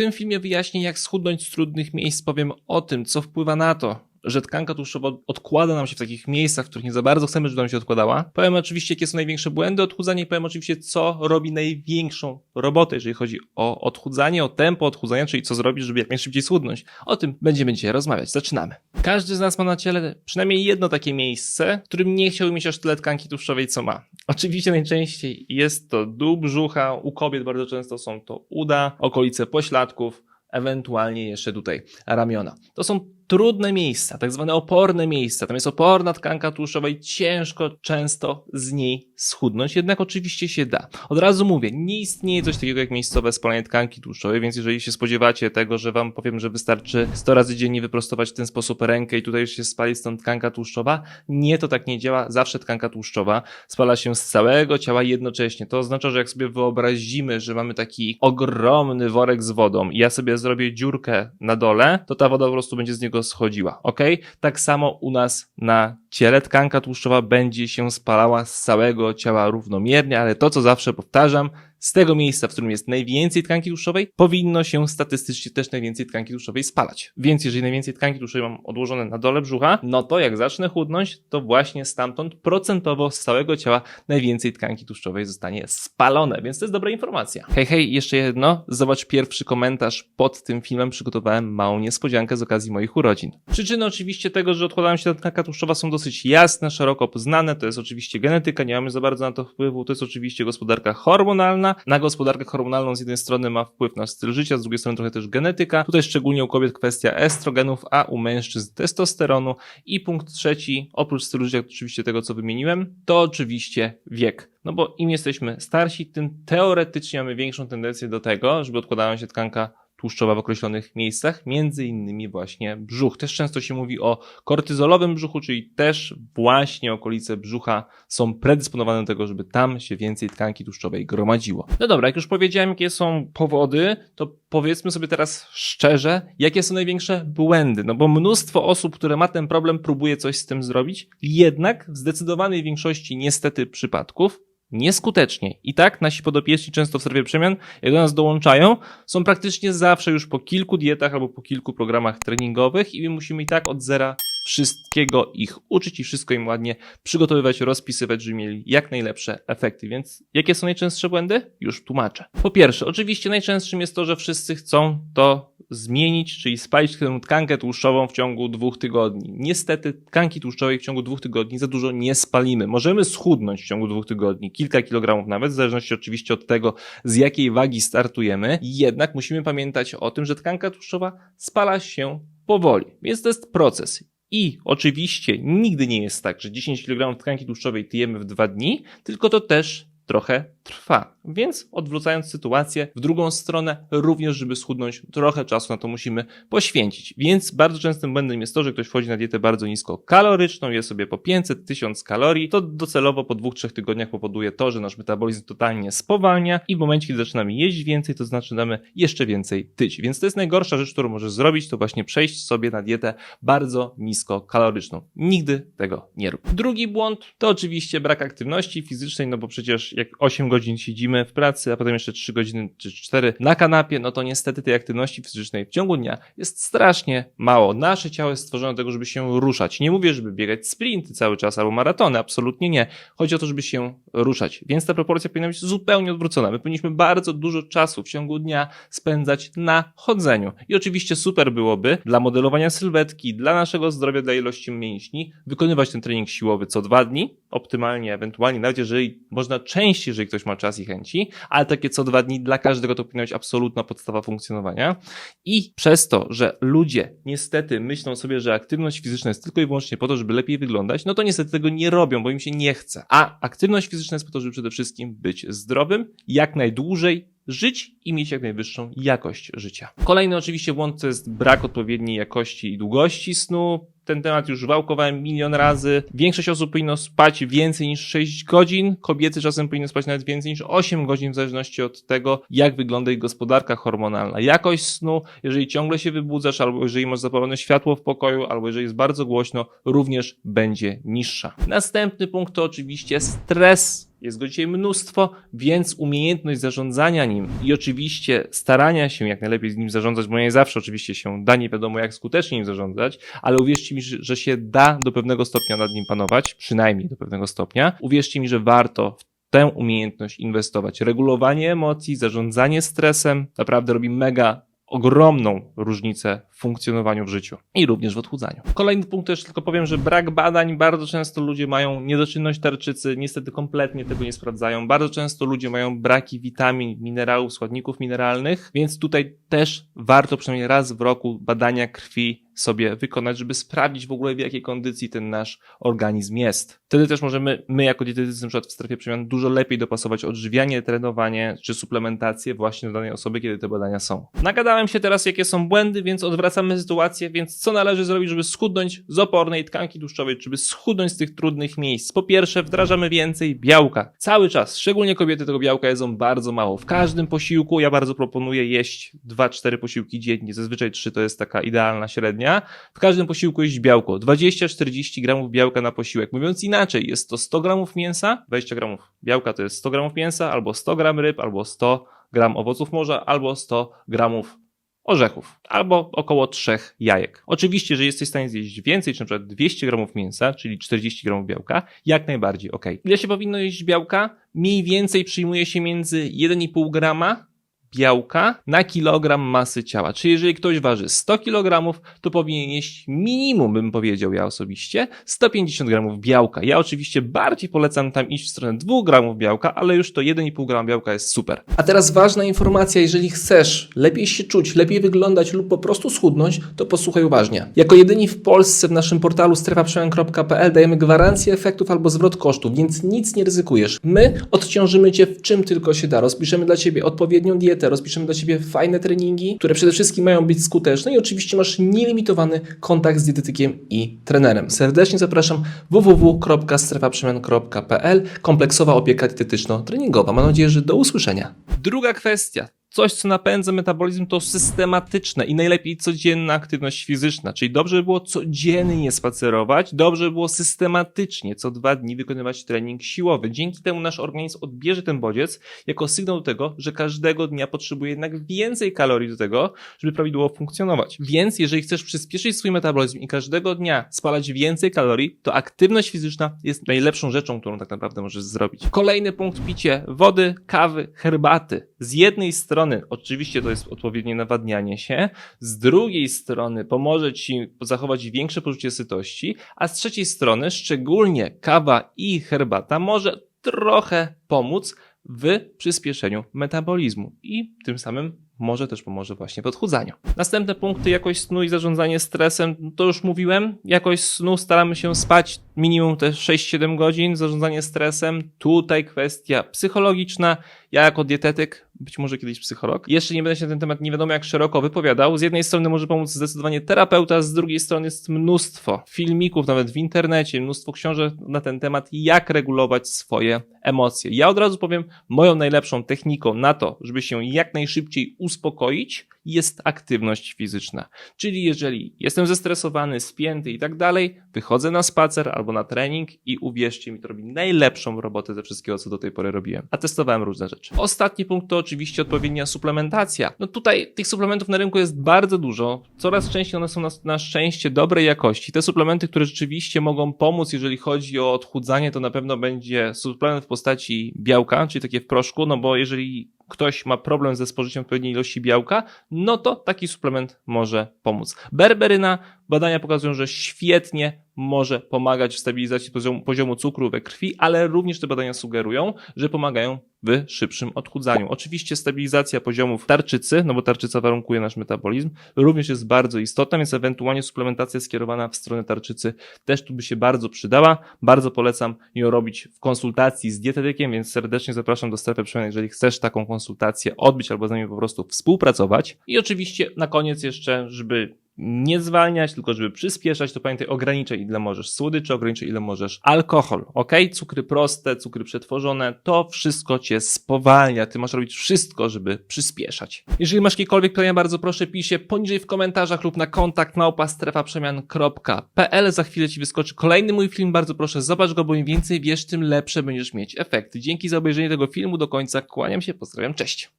tym filmie wyjaśnię, jak schudnąć z trudnych miejsc. Powiem o tym, co wpływa na to, że tkanka tłuszczowa odkłada nam się w takich miejscach, w których nie za bardzo chcemy, żeby nam się odkładała. Powiem oczywiście, jakie są największe błędy odchudzania i powiem oczywiście, co robi największą robotę, jeżeli chodzi o odchudzanie, o tempo odchudzania, czyli co zrobić, żeby jak najszybciej schudnąć. O tym będziemy dzisiaj rozmawiać. Zaczynamy. Każdy z nas ma na ciele przynajmniej jedno takie miejsce, w którym nie chciałby mieć aż tyle tkanki tłuszczowej, co ma. Oczywiście najczęściej jest to dół brzucha, u kobiet bardzo często są to uda, okolice pośladków, ewentualnie jeszcze tutaj ramiona. To są trudne miejsca, tak zwane oporne miejsca. Tam jest oporna tkanka tłuszczowa i ciężko często z niej schudnąć, jednak oczywiście się da. Od razu mówię, nie istnieje coś takiego jak miejscowe spalanie tkanki tłuszczowej, więc jeżeli się spodziewacie tego, że wam powiem, że wystarczy 100 razy dziennie wyprostować w ten sposób rękę i tutaj już się spali stąd tkanka tłuszczowa, nie, to tak nie działa. Zawsze tkanka tłuszczowa spala się z całego ciała jednocześnie. To oznacza, że jak sobie wyobrazimy, że mamy taki ogromny worek z wodą i ja sobie zrobię dziurkę na dole, to ta woda po prostu będzie z niego schodziła, ok? Tak samo u nas na ciele tkanka tłuszczowa będzie się spalała z całego ciała równomiernie, ale to co zawsze powtarzam, z tego miejsca, w którym jest najwięcej tkanki tłuszczowej, powinno się statystycznie też najwięcej tkanki tłuszczowej spalać. Więc jeżeli najwięcej tkanki tłuszczowej mam odłożone na dole brzucha, no to jak zacznę chudnąć, to właśnie stamtąd procentowo z całego ciała najwięcej tkanki tłuszczowej zostanie spalone, więc to jest dobra informacja. Hej, hej, jeszcze jedno. Zobacz pierwszy komentarz pod tym filmem. Przygotowałem małą niespodziankę z okazji moich urodzin. Przyczyny oczywiście tego, że odkładają się tkanka tłuszczowa są dosyć jasne, szeroko poznane. To jest oczywiście genetyka, nie mamy za bardzo na to wpływu. To jest oczywiście gospodarka hormonalna, na gospodarkę hormonalną z jednej strony ma wpływ nasz styl życia, z drugiej strony trochę też genetyka. Tutaj szczególnie u kobiet kwestia estrogenów, a u mężczyzn testosteronu. I punkt trzeci, oprócz stylu życia, oczywiście tego, co wymieniłem, to oczywiście wiek. No bo im jesteśmy starsi, tym teoretycznie mamy większą tendencję do tego, żeby odkładała się tkanka tłuszczowa w określonych miejscach, między innymi właśnie brzuch. Też często się mówi o kortyzolowym brzuchu, czyli też właśnie okolice brzucha są predysponowane do tego, żeby tam się więcej tkanki tłuszczowej gromadziło. No dobra, jak już powiedziałem, jakie są powody, to powiedzmy sobie teraz szczerze, jakie są największe błędy. No bo mnóstwo osób, które ma ten problem, próbuje coś z tym zrobić, jednak w zdecydowanej większości niestety przypadków nieskutecznie. I tak nasi podopieczni często w strefie przemian, jak do nas dołączają, są praktycznie zawsze już po kilku dietach albo po kilku programach treningowych i my musimy i tak od zera wszystkiego ich uczyć i wszystko im ładnie przygotowywać, rozpisywać, żeby mieli jak najlepsze efekty. Więc jakie są najczęstsze błędy? Już tłumaczę. Po pierwsze, oczywiście najczęstszym jest to, że wszyscy chcą to zmienić, czyli spalić tę tkankę tłuszczową w ciągu dwóch tygodni. Niestety tkanki tłuszczowej w ciągu dwóch tygodni za dużo nie spalimy. Możemy schudnąć w ciągu dwóch tygodni, kilka kilogramów nawet, w zależności oczywiście od tego, z jakiej wagi startujemy. Jednak musimy pamiętać o tym, że tkanka tłuszczowa spala się powoli. Więc to jest proces. I oczywiście nigdy nie jest tak, że 10 kg tkanki tłuszczowej tyjemy w dwa dni, tylko to też trochę trwa. Więc odwracając sytuację w drugą stronę, również żeby schudnąć, trochę czasu na to musimy poświęcić. Więc bardzo częstym błędem jest to, że ktoś wchodzi na dietę bardzo niskokaloryczną, je sobie po 500-1000 kalorii, to docelowo po 2-3 tygodniach powoduje to, że nasz metabolizm totalnie spowalnia i w momencie, kiedy zaczynamy jeść więcej, to zaczynamy jeszcze więcej tyć. Więc to jest najgorsza rzecz, którą możesz zrobić, to właśnie przejść sobie na dietę bardzo niskokaloryczną. Nigdy tego nie rób. Drugi błąd to oczywiście brak aktywności fizycznej, no bo przecież jak 8 godzin siedzimy w pracy, a potem jeszcze 3 godziny czy 4 na kanapie, no to niestety tej aktywności fizycznej w ciągu dnia jest strasznie mało. Nasze ciało jest stworzone do tego, żeby się ruszać. Nie mówię, żeby biegać sprinty cały czas albo maratony, absolutnie nie. Chodzi o to, żeby się ruszać. Więc ta proporcja powinna być zupełnie odwrócona. My powinniśmy bardzo dużo czasu w ciągu dnia spędzać na chodzeniu. I oczywiście super byłoby dla modelowania sylwetki, dla naszego zdrowia, dla ilości mięśni, wykonywać ten trening siłowy co dwa dni, optymalnie, ewentualnie, nawet jeżeli można częściej, jeżeli ktoś ma czas i chęci, ale takie co dwa dni dla każdego to powinna być absolutna podstawa funkcjonowania. I przez to, że ludzie niestety myślą sobie, że aktywność fizyczna jest tylko i wyłącznie po to, żeby lepiej wyglądać, no to niestety tego nie robią, bo im się nie chce. A aktywność fizyczna jest po to, żeby przede wszystkim być zdrowym, jak najdłużej żyć i mieć jak najwyższą jakość życia. Kolejny oczywiście błąd to jest brak odpowiedniej jakości i długości snu. Ten temat już wałkowałem milion razy. Większość osób powinno spać więcej niż 6 godzin. Kobiety czasem powinny spać nawet więcej niż 8 godzin, w zależności od tego, jak wygląda ich gospodarka hormonalna. Jakość snu, jeżeli ciągle się wybudzasz, albo jeżeli masz zapalone światło w pokoju, albo jeżeli jest bardzo głośno, również będzie niższa. Następny punkt to oczywiście stres. Jest go dzisiaj mnóstwo, więc umiejętność zarządzania nim i oczywiście starania się jak najlepiej z nim zarządzać, bo nie zawsze oczywiście się da, nie wiadomo jak skutecznie nim zarządzać, ale uwierzcie mi, że że się da do pewnego stopnia nad nim panować, przynajmniej do pewnego stopnia. Uwierzcie mi, że warto w tę umiejętność inwestować. Regulowanie emocji, zarządzanie stresem naprawdę robi mega ogromną różnicę w funkcjonowaniu w życiu i również w odchudzaniu. Kolejny punkt też tylko powiem, że brak badań, bardzo często ludzie mają niedoczynność tarczycy, niestety kompletnie tego nie sprawdzają. Bardzo często ludzie mają braki witamin, minerałów, składników mineralnych, więc tutaj też warto przynajmniej raz w roku badania krwi sobie wykonać, żeby sprawdzić w ogóle w jakiej kondycji ten nasz organizm jest. Wtedy też możemy, my jako dietetycy na przykład w strefie przemian dużo lepiej dopasować odżywianie, trenowanie czy suplementację właśnie do danej osoby, kiedy te badania są. Nagadałem się teraz, jakie są błędy, więc odwracamy sytuację, więc co należy zrobić, żeby schudnąć z opornej tkanki tłuszczowej, żeby schudnąć z tych trudnych miejsc? Po pierwsze, wdrażamy więcej białka. Cały czas, szczególnie kobiety tego białka jedzą bardzo mało. W każdym posiłku ja bardzo proponuję jeść 2-4 posiłki dziennie, zazwyczaj 3 to jest taka idealna średnia. W każdym posiłku jeść białko. 20-40 gramów białka na posiłek. Mówiąc inaczej, jest to 100 gramów mięsa, 20 gramów białka to jest 100 gramów mięsa, albo 100 gram ryb, albo 100 gram owoców morza, albo 100 gramów orzechów, albo około 3 jajek. Oczywiście, że jesteś w stanie zjeść więcej, czy na przykład 200 gramów mięsa, czyli 40 gramów białka, jak najbardziej ok. Ile się powinno jeść białka? Mniej więcej przyjmuje się między 1,5 grama białka na kilogram masy ciała. Czyli jeżeli ktoś waży 100 kg, to powinien jeść minimum, bym powiedział ja osobiście, 150 gramów białka. Ja oczywiście bardziej polecam tam iść w stronę 2 gramów białka, ale już to 1,5 gram białka jest super. A teraz ważna informacja, jeżeli chcesz lepiej się czuć, lepiej wyglądać lub po prostu schudnąć, to posłuchaj uważnie. Jako jedyni w Polsce w naszym portalu strefaprzemian.pl dajemy gwarancję efektów albo zwrot kosztów, więc nic nie ryzykujesz. My odciążymy Cię w czym tylko się da. Rozpiszemy dla Ciebie odpowiednią dietę, rozpiszemy dla Ciebie fajne treningi, które przede wszystkim mają być skuteczne i oczywiście masz nielimitowany kontakt z dietetykiem i trenerem. Serdecznie zapraszam www.strefaprzemian.pl Kompleksowa opieka dietetyczno-treningowa. Mam nadzieję, że do usłyszenia. Druga kwestia. Coś, co napędza metabolizm, to systematyczne i najlepiej codzienna aktywność fizyczna. Czyli dobrze by było codziennie spacerować, dobrze by było systematycznie co dwa dni wykonywać trening siłowy. Dzięki temu nasz organizm odbierze ten bodziec jako sygnał do tego, że każdego dnia potrzebuje jednak więcej kalorii do tego, żeby prawidłowo funkcjonować. Więc jeżeli chcesz przyspieszyć swój metabolizm i każdego dnia spalać więcej kalorii, to aktywność fizyczna jest najlepszą rzeczą, którą tak naprawdę możesz zrobić. Kolejny punkt picie wody, kawy, herbaty. Z jednej strony oczywiście to jest odpowiednie nawadnianie się, z drugiej strony pomoże Ci zachować większe poczucie sytości, a z trzeciej strony szczególnie kawa i herbata może trochę pomóc w przyspieszeniu metabolizmu i tym samym może też pomoże właśnie w odchudzaniu. Następne punkty, jakość snu i zarządzanie stresem, to już mówiłem. Jakość snu staramy się spać minimum te 6-7 godzin, zarządzanie stresem. Tutaj kwestia psychologiczna. Ja jako dietetyk, być może kiedyś psycholog, jeszcze nie będę się na ten temat nie wiadomo jak szeroko wypowiadał. Z jednej strony może pomóc zdecydowanie terapeuta, z drugiej strony jest mnóstwo filmików, nawet w internecie, mnóstwo książek na ten temat, jak regulować swoje emocje. Ja od razu powiem, moją najlepszą techniką na to, żeby się jak najszybciej uspokoić, jest aktywność fizyczna. Czyli jeżeli jestem zestresowany, spięty i tak dalej, wychodzę na spacer albo na trening i uwierzcie mi, to robi najlepszą robotę ze wszystkiego, co do tej pory robiłem. A testowałem różne rzeczy. Ostatni punkt to oczywiście odpowiednia suplementacja. No tutaj tych suplementów na rynku jest bardzo dużo. Coraz częściej one są na, na szczęście dobrej jakości. Te suplementy, które rzeczywiście mogą pomóc, jeżeli chodzi o odchudzanie, to na pewno będzie suplement w postaci białka, czyli takie w proszku, no bo jeżeli ktoś ma problem ze spożyciem odpowiedniej ilości białka, no to taki suplement może pomóc. Berberyna, badania pokazują, że świetnie może pomagać w stabilizacji poziomu, poziomu cukru we krwi, ale również te badania sugerują, że pomagają w szybszym odchudzaniu. Oczywiście stabilizacja poziomów tarczycy, no bo tarczyca warunkuje nasz metabolizm, również jest bardzo istotna, więc ewentualnie suplementacja skierowana w stronę tarczycy też tu by się bardzo przydała. Bardzo polecam ją robić w konsultacji z dietetykiem, więc serdecznie zapraszam do strefy przemian, jeżeli chcesz taką konsultację odbyć albo z nami po prostu współpracować. I oczywiście na koniec jeszcze, żeby nie zwalniać, tylko żeby przyspieszać, to pamiętaj, ograniczaj ile możesz słodyczy, ograniczaj ile możesz alkohol, ok? Cukry proste, cukry przetworzone, to wszystko cię spowalnia, ty masz robić wszystko, żeby przyspieszać. Jeżeli masz jakiekolwiek pytania, bardzo proszę pisz je poniżej w komentarzach lub na kontakt małpa strefaprzemian.pl. Za chwilę ci wyskoczy kolejny mój film, bardzo proszę zobacz go, bo im więcej wiesz, tym lepsze będziesz mieć efekty. Dzięki za obejrzenie tego filmu do końca, kłaniam się, pozdrawiam, cześć.